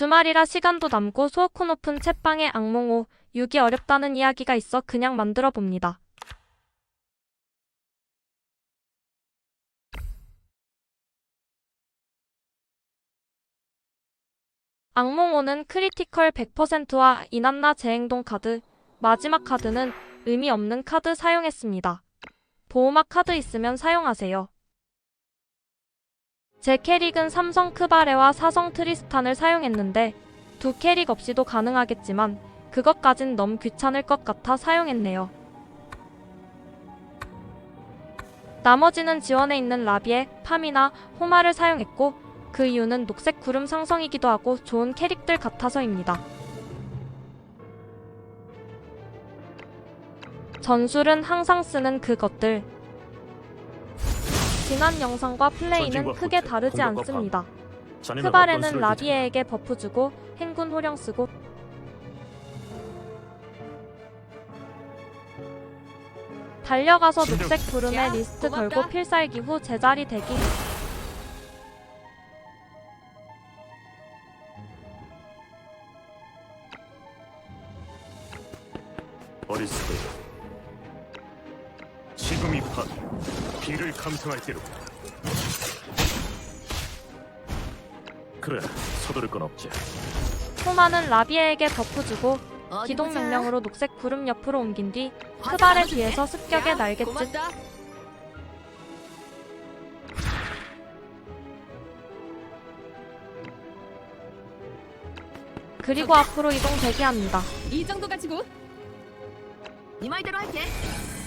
주말이라 시간도 남고 수오코 높은 채빵에 악몽 5, 6이 어렵다는 이야기가 있어 그냥 만들어 봅니다. 악몽 5는 크리티컬 100%와 이난나 재행동 카드, 마지막 카드는 의미 없는 카드 사용했습니다. 보호막 카드 있으면 사용하세요. 제 캐릭은 삼성 크바레와 사성 트리스탄을 사용했는데 두 캐릭 없이도 가능하겠지만 그것까진 너무 귀찮을 것 같아 사용했네요. 나머지는 지원에 있는 라비에 팜이나 호마를 사용했고 그 이유는 녹색 구름 상성이기도 하고 좋은 캐릭들 같아서입니다. 전술은 항상 쓰는 그것들. 지난 영상과 플레이는 크게 다르지 않습니다. 크바레는 수를 라비에에게 버프 주고 행군 호령 쓰고 달려가서. 녹색 구름에 야, 리스트. 걸고 필살기 후 제자리 대기 때로 그래 서두를 건 없지 호마는 라비에에게 버프 주고 어디 기동. 명령으로 녹색 구름 옆으로 옮긴 뒤 해도 뒤에서 돼? 습격의 야, 날갯짓. 그리고 앞으로 이동 대기합니다. 이 정도 가지고 네 말대로 할게.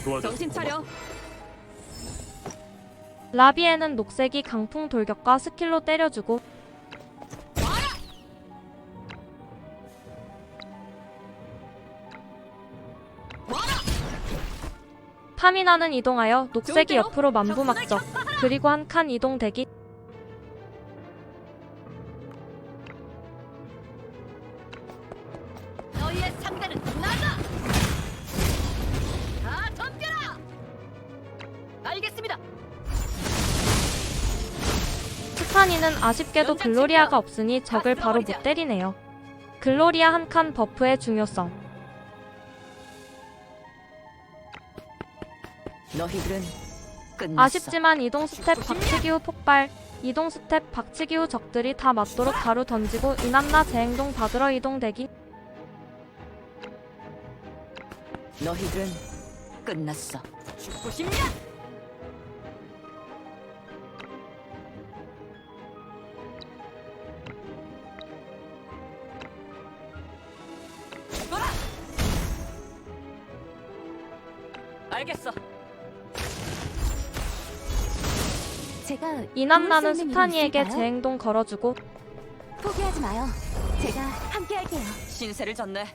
도와줘 정신 차려. 라비에는 녹색이 강풍 돌격과 스킬로 때려주고 파미나는 이동하여 녹색이? 옆으로 만부 막적 그리고 한 칸 이동 대기 아쉽게도 글로리아가. 없으니 적을 바로 못. 때리네요. 글로리아 한 칸 버프의 중요성. 아쉽지만 이동 스텝 박치기 후 폭발 이동 스텝 박치기 후 적들이 다 맞도록 가루 던지고 이난나 재행동 받으러 이동 대기 너희들은 끝났어. 죽고 싶냐? 알겠어. 제가 일이 스타니에게 있을까요? 재행동 걸어주고 포기하지 마요. 제가 함께 할게요. 신세를 졌네.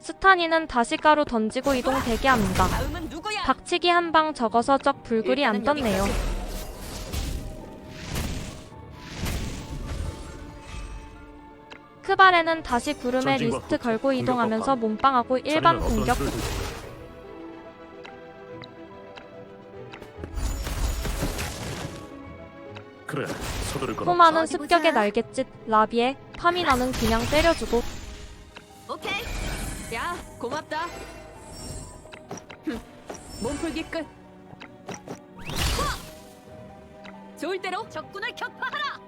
스타니는 다시 가루 던지고 이동 대기합니다. 다음은 누구야? 박치기 한 방 적어서 적 불굴이 안 일단은 떴네요. 여기까지. 크발에는 다시 구름에 전진과 리스트 후퇴, 걸고 이동하면서 방. 몸빵하고 일반 어떤 공격 수를 호마는 어디 습격의. 날갯짓 라비에 파미나는 그냥 때려주고 오케이. 야, 고맙다. 흠, 몸풀기 끝. 후! 좋을 대로 적군을 격파하라.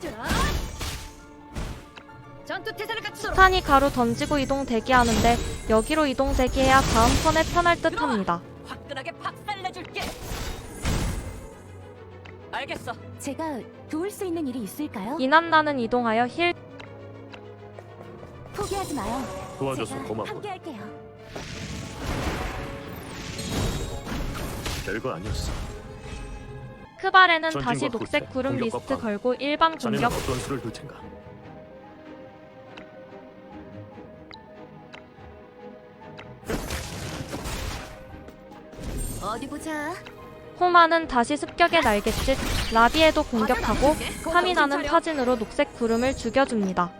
자, 전투 태세를 갖추도록. 스타니 가루 던지고 이동 대기하는데 여기로 이동 대기해야 다음 턴에 편할 듯 합니다. 화끈하게 박살내줄게. 알겠어. 제가 도울 수 있는 일이 있을까요? 이난나는 이동하여 힐 포기하지 마요. 도와줘서 제가 고맙고 함께할게요. 별거 아니었어 크발에는 전진과 다시 후퇴, 녹색 구름 공격과 리스트 방. 걸고 일반 자네는 공격 어떤 수를 둘 텐가 어디 보자. 호마는 다시 습격의 날갯짓 라비에도 공격하고 파미나는 타진으로 녹색 구름을 죽여줍니다.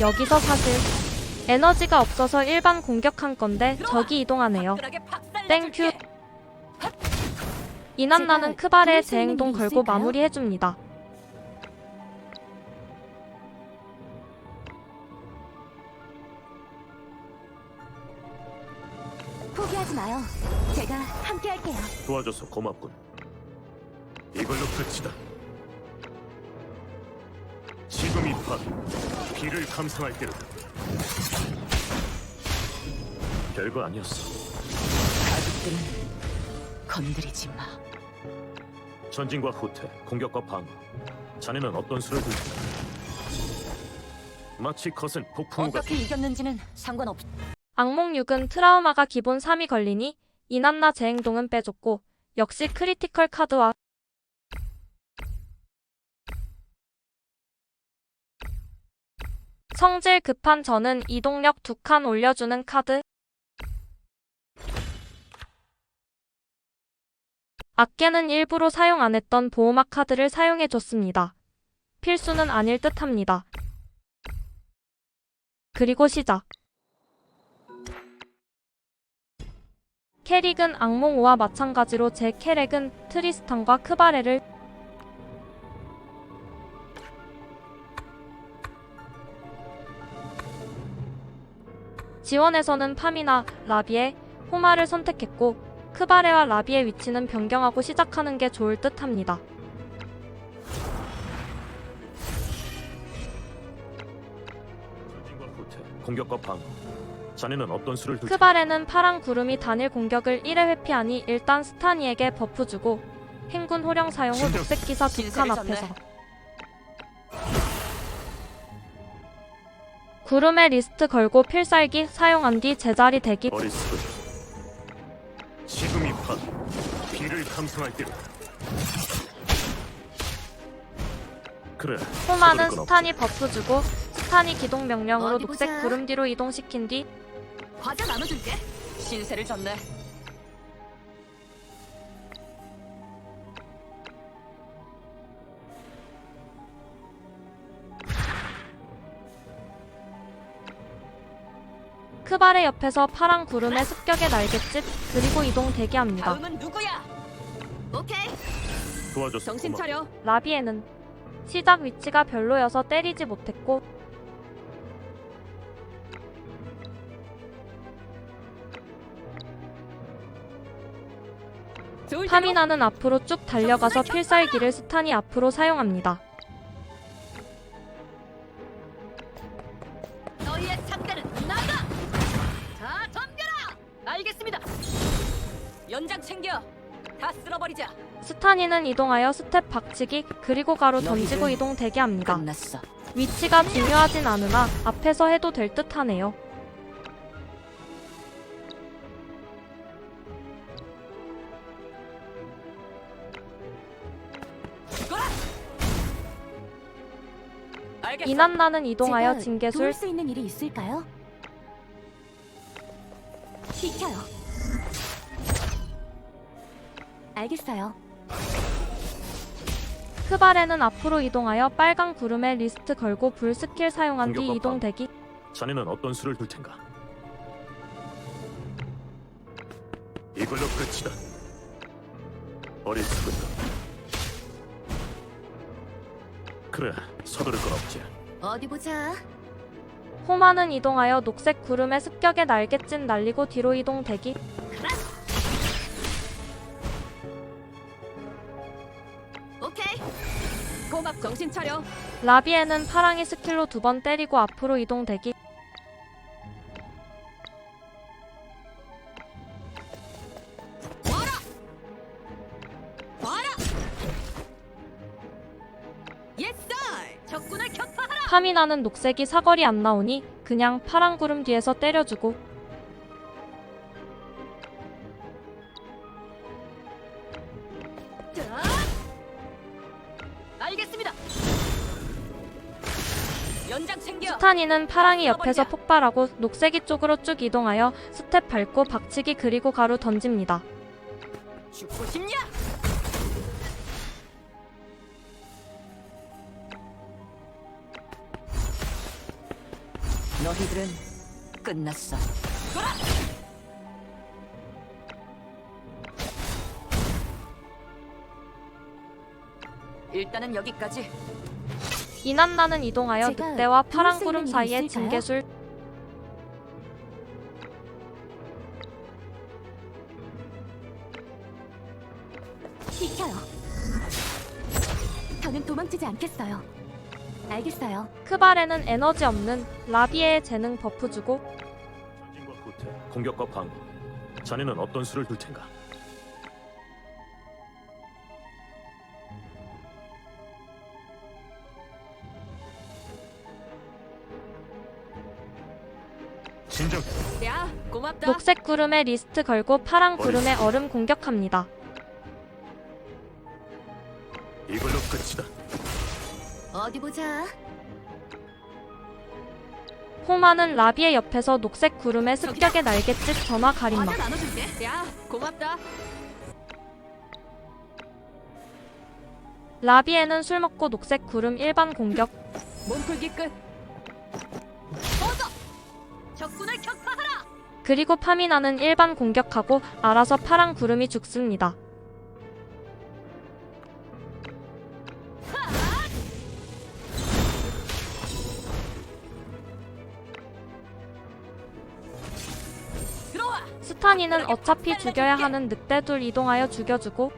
여기서 사실 에너지가 없어서 일반 공격한 건데 적이 이동하네요. 땡큐. 이난나는 있는 재행동 걸고? 마무리해줍니다. 도와줘서 고맙군. 이걸로 끝이다. 지금 이 밤, 비를 감상할 때로다. 별거 아니었어. 가족들은 건드리지 마. 전진과 후퇴, 공격과 방어. 자네는 어떤 수를 들고? 마치 거센 폭풍우 같은 어떻게 이겼는지는 상관없. 악몽 6은 트라우마가 기본 3이 걸리니 이난나 재행동은 빼줬고 역시 크리티컬 카드와 성질 급한 저는 이동력 두 칸 올려주는 카드 악계는 일부러 사용 안 했던 보호막 카드를 사용해줬습니다. 필수는 아닐 듯 합니다. 그리고 시작. 캐릭은 악몽 5와 마찬가지로 제 캐릭은 트리스탄과 크바레를 지원에서는 파미나 라비에 호마를 선택했고 크바레와 라비의 위치는 변경하고 시작하는 게 좋을 듯 합니다. 전진과 후퇴, 공격과 방어. 자네는 어떤 수를? 크바레는 파란 구름이 단일 공격을 1회 회피하니 일단 스타니에게 버프 주고 행군 호령 사용 후 녹색 기사 두칸 신세를 졌네. 앞에서 구름에 리스트 걸고 필살기 사용한 뒤 제자리 대기 어리석은. 지금 이 밤, 비를 감상할 때로다. 그래. 호마는 서두를 건 스탄이 버프 주고 스탄이 기동 명령으로 어디 녹색 보자. 구름 뒤로 이동시킨 뒤 과자 나눠줄게. 신세를 졌네. 크바레 옆에서 파란 구름의 습격의 날갯짓 그리고 이동 대기합니다. 다음은 누구야? 오케이. 도와줘서 정신 고마워. 차려. 라비에는 시작 위치가 별로여서 때리지 못했고 파미나는 앞으로 쭉 달려가서 필살기를 스탄이 앞으로 사용합니다. 너희의 상대는 나다. 자, 덤벼라. 알겠습니다. 연장 챙겨. 다 쓸어버리자. 스타니는 이동하여 스텝 박치기 그리고 가로 던지고 이동 대기합니다. 끝났어. 위치가 중요하진 않으나 앞에서 해도 될 듯하네요. 알겠어. 이난나는 이동하여 제가 징계술 도울 수 있는 일이 있을까요? 비켜요. 알겠어요. 크바레는 앞으로 이동하여 빨간 구름에 리스트 걸고 불 스킬 사용한 뒤 이동 방. 대기 자네는 어떤 수를 둘 텐가? 이걸로 끝이다. 어리석은. 그래, 서두를 건 없지. 어디 보자. 호마는 이동하여 녹색 구름의 습격의 날갯짓 날리고 뒤로 이동 대기 오케이. 고맙 정신 차려. 라비에는 파랑이 스킬로 두 번 때리고 앞으로 이동 대기 격파하라. 파미나는 녹색이 사거리 안 나오니 그냥 파란 구름 뒤에서 때려주고 자. 알겠습니다. 연장 챙겨. 스타니는 파랑이 옆에서 폭발하고 녹색이 쪽으로 쭉 이동하여 스텝 밟고 박치기 그리고 가로 던집니다. 죽고 싶냐? 너희들은 끝났어. 일단은 여기까지. 이난나는 이동하여 제가 늑대와 파란 수 구름 있을까요? 징계술 비켜요. 저는 도망치지 않겠어요. 알겠어요. 크발에는 에너지 없는 라비에의 재능 버프 주고 전진과 후퇴, 공격과 방어. 자네는 어떤 수를 둘 텐가? 진정. 야, 고맙다. 녹색 구름에 리스트 걸고 파란 구름에 얼음 공격합니다. 이걸로 끝이다. 어디 보자. 호마는 라비의 옆에서 녹색 구름에 습격의 날갯짓 전화 가림막 과자 나눠줄게. 야, 고맙다. 라비에는 술 먹고 녹색 구름 일반 공격 몸풀기 끝. 적군을 격파하라. 그리고 파미나는 일반 공격하고 알아서 파란 구름이 죽습니다. 스타니는 어차피 죽여야 하는 늑대둘 이동하여 죽여주고.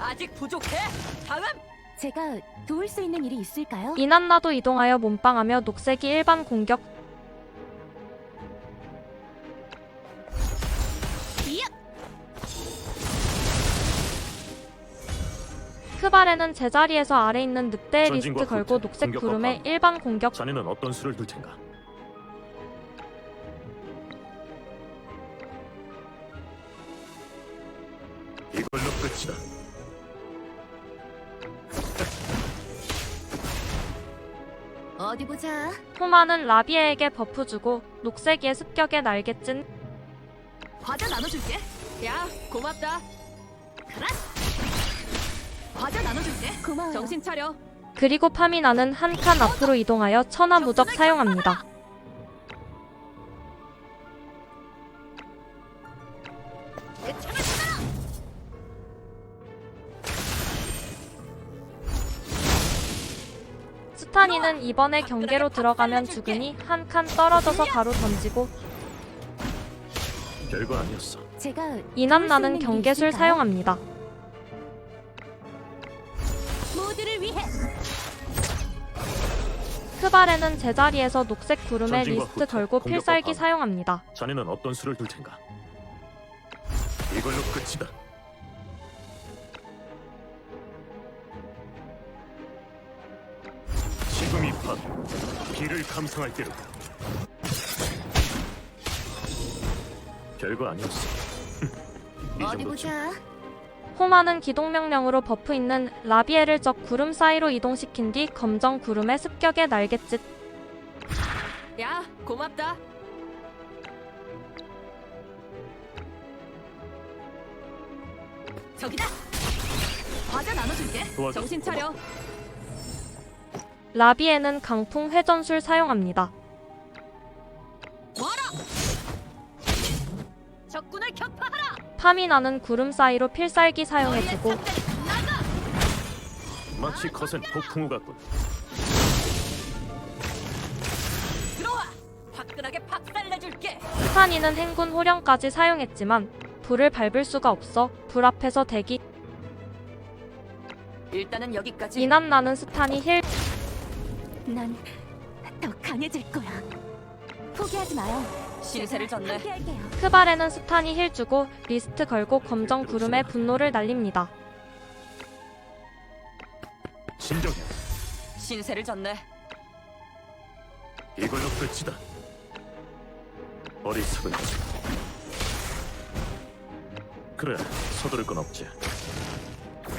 아직 부족해. 다음. 제가 도울 수 있는 일이 있을까요? 이난나도 이동하여 몸빵하며 녹색이 일반 공격 크발에는 제자리에서 아래 있는 전진과 리스트 걸고 녹색 구름에. 일반 공격 자네는 어떤 수를 둘 텐가? 이걸로 끝이다. 어디 보자. 호마는 라비에에게 버프 주고 녹색이의 습격의 날갯짓 과자 나눠줄게. 야, 고맙다. 가라. 과자 나눠줄게. 고마워요. 정신 차려. 그리고 파미나는 한 칸 앞으로 이동하여 천하 무적 사용합니다. 스타니는 이번에 경계로 들어가면 죽으니 한 칸 떨어져서 바로 던지고 별거 아니었어. 제가 일이 경계술 있을까요? 사용합니다. 모두를 위해 크발에는 제자리에서 녹색 구름에 전진과 리스트 후퇴, 걸고 공격과 필살기 방어. 사용합니다. 자네는 어떤 수를 둘 텐가? 이걸로 끝이다. 지금이 밤 비를 감상할 때로다. 별거 아니었어. 이 어디 정도쯤. 보자. 호마는 기동 명령으로 버프 있는 라비에를 적 구름 사이로 이동시킨 뒤 검정 구름의 습격의 날갯짓 야, 고맙다. 저기다. 과자 나눠줄게. 도와줘. 정신 차려. 라비에는 강풍 회전술 사용합니다. 격파하라. 파미나는 구름 사이로 필살기 사용해주고. 마치 거센 폭풍우 같군. 들어와. 화끈하게 박살내줄게. 스타니는 행군 호령까지 사용했지만 불을 밟을 수가 없어 불 앞에서 대기 일단은 여기까지. 이난나는 스타니 힐난 더 강해질 거야. 포기하지 마요. 신세를 제가 졌네. 크발에는 스타니 힐 주고 리스트 걸고 검정 구름에 분노를 날립니다. 진정해. 신세를 졌네. 이걸로 끝이다. 어리석은 녀석. 그래, 서두를 건 없지.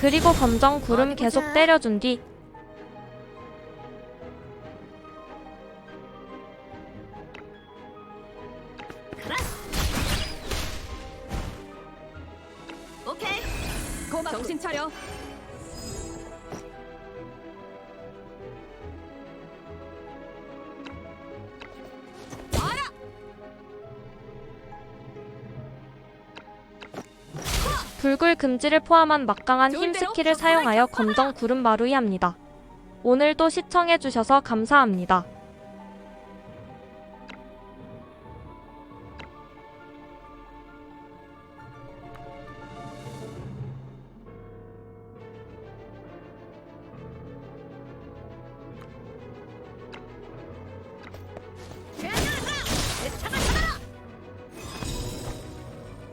그리고 검정 구름 계속. 때려준 뒤 금지를 포함한 막강한 힘 스킬을 사용하여 검정 구름 마루이합니다. 오늘도 시청해주셔서 감사합니다.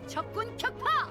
적군 격파.